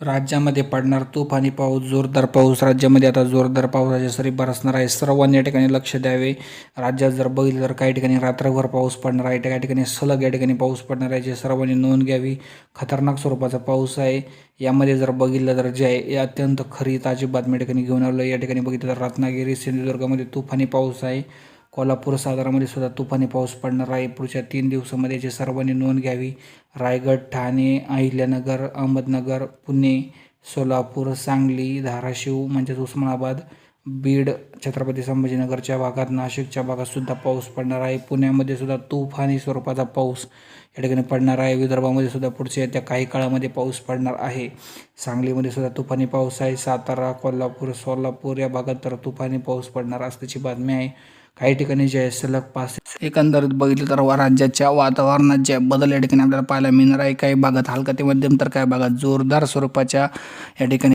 राज्यामध्ये पडणार तुफानी पाऊस जोरदार पाऊस. राज्यामध्ये आता जोरदार पावसाच्या सरी बरसणार आहे. सर्वांनी या ठिकाणी लक्ष द्यावे. राज्यात जर बघितलं तर काही ठिकाणी रात्रभर पाऊस पडणार आहे. त्या ठिकाणी सलग या ठिकाणी पाऊस पडणार आहे जे सर्वांनी नोंद घ्यावी. खतरनाक स्वरूपाचा पाऊस आहे. यामध्ये जर बघितलं तर जे आहे हे अत्यंत खरी ताजी बातमी ठिकाणी घेऊन आलो या ठिकाणी बघितलं तर रत्नागिरी सिंधुदुर्गामध्ये तुफानी पाऊस आहे. कोल्हापूर सातारामध्ये सुद्धा तुफानी पाऊस पडणार आहे. पुढच्या तीन दिवसामध्ये याची सर्वांनी नोंद घ्यावी. रायगड ठाणे अहिल्यानगर अहमदनगर पुणे सोलापूर सांगली धाराशिव म्हणजेच उस्मानाबाद बीड छत्रपती संभाजीनगरच्या भागात नाशिकच्या भागात सुद्धा पाऊस पडणार आहे. पुण्यामध्ये सुद्धा तुफानी स्वरूपाचा पाऊस या ठिकाणी पडणार आहे. विदर्भामध्ये सुद्धा पुढच्या येत्या काही काळामध्ये पाऊस पडणार आहे. सांगलीमध्ये सुद्धा तुफानी पाऊस आहे. सातारा कोल्हापूर सोलापूर या भागात तर तुफानी पाऊस पडणार असल्याची बातमी आहे. काही ठिकाणी जे आहे सलग पास एकंदरीत बघितलं तर वा- राज्याच्या वातावरणात जे बदल या ठिकाणी आपल्याला पाहायला मिळणार आहे काही भागात हलका ते मध्यम तर काही भागात जोरदार स्वरूपाच्या या ठिकाणी